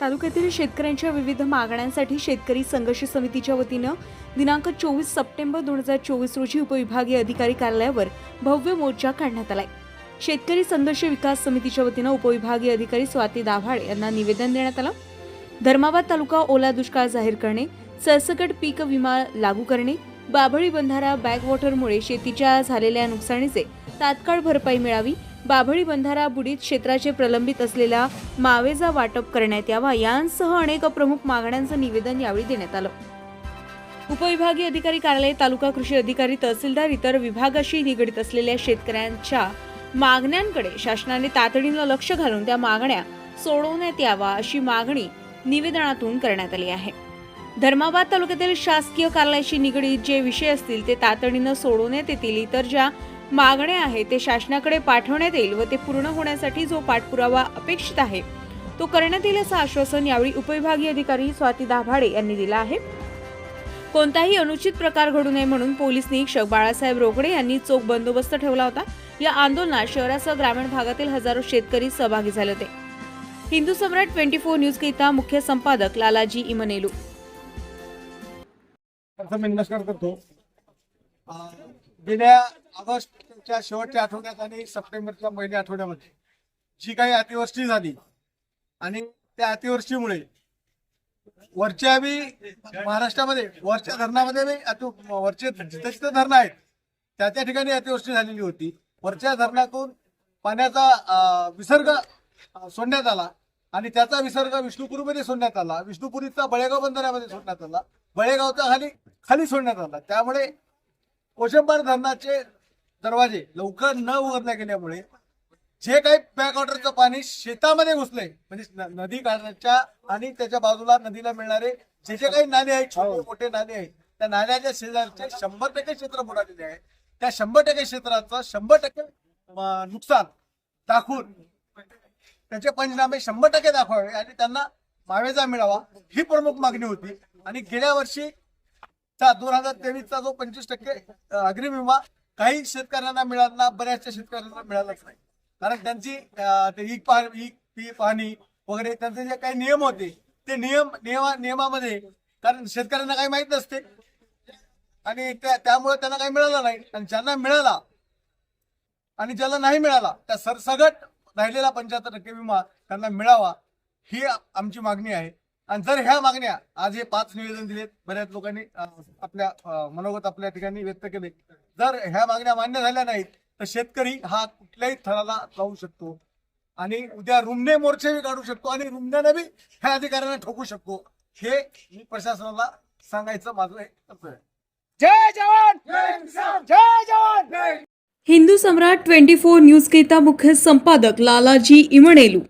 तालुक्यातील शेतकऱ्यांच्या विविध मागण्यांसाठी शेतकरी संघर्ष समितीच्या वतीनं दिनांक चोवीस सप्टेंबर दोन हजार चोवीस रोजी उपविभागीय अधिकारी कार्यालयावर भव्य मोर्चा काढण्यात आलाय. शेतकरी संघर्ष विकास समितीच्या वतीनं उपविभागीय अधिकारी स्वाती दाभाड यांना निवेदन देण्यात आलं. धर्माबाद तालुका ओला दुष्काळ जाहीर करणे सरसकट पीक विमा लागू करणे बाभळी बंधारा बॅकवॉटरमुळे शेतीच्या झालेल्या नुकसानीचे तात्काळ भरपाई मिळावी बाभळी बंधारा बुडीत क्षेत्राचे प्रलंबित असलेला मावेजा वाटप करण्यात यावा यांसह अनेक प्रमुख मागण्यांचं निवेदन यावेळी देण्यात आलं. उपविभागीय अधिकारी कार्यालय तालुका कृषी अधिकारी तहसीलदार इतर विभागाशी निगडीत असलेल्या शेतकऱ्यांच्या मागण्यांकडे शासनाने तातडीनं लक्ष घालून त्या मागण्या सोडवण्यात यावा अशी मागणी निवेदनातून करण्यात आली आहे. धर्माबाद तालुक्यातील शासकीय कार्यालयाशी निगडीत जे विषय असतील ते तातडीनं सोडवण्यात येतील इतर ज्या मागण्या आहे ते शासनाकडे पाठवण्यात येईल व ते पूर्ण होण्यासाठी जो पाठपुरावा अपेक्षित आहे तो करण्यात येईल असं आश्वासन यावेळी उपविभागीय अधिकारी स्वाती दाभाडे यांनी दिलं आहे. कोणताही अनुचित प्रकार घडू नये म्हणून पोलीस निरीक्षक बाळासाहेब रोकडे यांनी चोख बंदोबस्त ठेवला होता. या आंदोलनात शहरासह ग्रामीण भागातील हजारो शेतकरी सहभागी झाले होते. Hindu Samrat twenty four news करिता मुख्य संपादक लालाजी इमनेलू. गेल्या ऑगस्ट नमस्कार शेवटच्या आठवड्यात आणि सप्टेंबरच्या पहिल्या आठवड्यामध्ये जी काही अतिवृष्टी झाली आणि त्या अतिवृष्टीमुळे वरच्या बी महाराष्ट्रामध्ये वरच्या धरणामध्ये बी अति वरचे जिथं धरणं आहेत त्या त्या ठिकाणी अतिवृष्टी झालेली होती. वरच्या धरणातून पाण्याचा विसर्ग सोडण्यात आला आणि त्याचा विसर्ग विष्णुपुरीमध्ये सोडण्यात आला. विष्णुपुरीचा बळेगाव बंधाऱ्यामध्ये सोडण्यात आला. बळेगावचा खाली खाली सोडण्यात आला. त्यामुळे कोशंबार धरणाचे दरवाजे लवकर न उघडल्या गेल्यामुळे जे काही बॅकवॉटरचं पाणी शेतामध्ये घुसलंय म्हणजे नदी काढण्याच्या आणि त्याच्या बाजूला नदीला मिळणारे जे जे काही नाले आहेत छोटे मोठे नाले आहेत त्या नाल्याच्या शेजारचे शंभर टक्के क्षेत्र बुडालेले आहे. त्या शंभर टक्के क्षेत्राचं शंभर टक्के नुकसान दाखवून त्याचे पंचनामे शंभर टक्के दाखवावे आणि त्यांना मावेजा मिळावा ही प्रमुख मागणी होती. आणि गेल्या वर्षीचा दोन हजार तेवीसचा जो पंचवीस टक्के अं, अग्रिम विमा काही शेतकऱ्यांना मिळाला बऱ्याचशा शेतकऱ्यांना मिळालाच नाही. कारण त्यांची ते ई पी पाहणी वगैरे त्यांचे जे काही नियम होते ते नियम नियमा नियमामध्ये कारण शेतकऱ्यांना काही माहीत नसते. आणि त्या त्यामुळे त्यांना काही मिळालं नाही. आणि ज्यांना मिळाला आणि ज्याला नाही मिळाला त्या सरसगट राहिलेला पंच्याहत्तर टक्के विमा त्यांना मिळावा ही आमची मागणी आहे. आणि जर ह्या मागण्या आज हे पाच निवेदन दिलेत बऱ्याच लोकांनी आपल्या मनोगत आपल्या ठिकाणी व्यक्त केले. जर ह्या मागण्या मान्य झाल्या नाहीत तर शेतकरी हा कुठल्याही थराला जाऊ शकतो. आणि उद्या रुमणे मोर्चे काढू शकतो आणि रुमण्याने बी ह्या अधिकाऱ्यांना ठोकू शकतो. हे मी प्रशासनाला सांगायचं माझं कर्तव्य आहे. जय जवान! जय किसान! जय जवान! जय Hindu Samrat twenty four news करिता मुख्य संपादक लालाजी इमनेलू